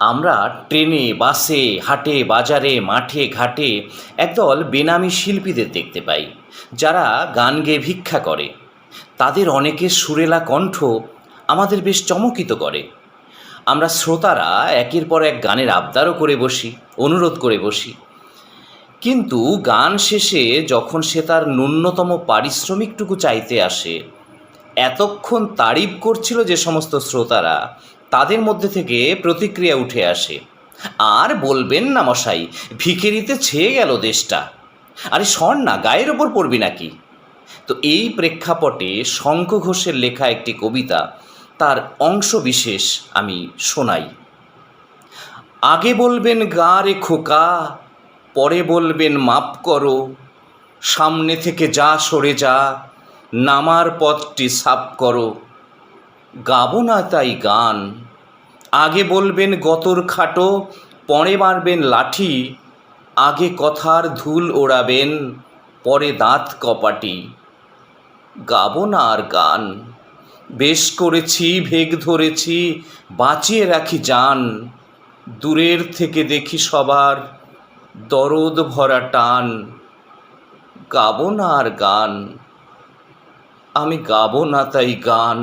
আমরা ট্রেনে, বাসে, হাটে, বাজারে, মাঠে, ঘাটে একদল বেনামি শিল্পীদের দেখতে পাই, যারা গান গেয়ে ভিক্ষা করে। তাদের অনেকের সুরেলা কণ্ঠ আমাদের বেশ চমকিত করে। আমরা শ্রোতারা একের পর এক গানের আবদারও করে বসি, অনুরোধ করে বসি। কিন্তু গান শেষে যখন সে তার ন্যূনতম পারিশ্রমিকটুকু চাইতে আসে এতক্ষণ তারিফ করছিল যে সমস্ত শ্রোতারা, তাদের মধ্যে থেকে প্রতিক্রিয়া উঠে আসে। আর বলবেন না মশাই, ভিখেরিতে ছেয়ে গেল দেশটা। আরে শোন না, গায়ের ওপর পড়বি নাকি? তো এই প্রেক্ষাপটে শঙ্খ ঘোষের লেখা একটি কবিতা, তার অংশ বিশেষ আমি শোনাই। আগে বলবেন গা রে খোকা, পরে বলবেন মাপ করো, সামনে থেকে যা সরে যা নামার পথটি সাফ করো। গাবো না তাই গান। আগে বলবেন গতর খাটো, পরে মারবেন লাঠি। আগে কথার ধুল ওড়াবেন, পরে দাঁত কপাটি। গাবো না আর গান। বেশ করেছি, ভেগ ধরেছি, বাঁচিয়ে রাখি যান দূরের থেকে দেখি সবার দরদ ভরা টান। গাবো না আর গান। আমি গাবো না তাই গান।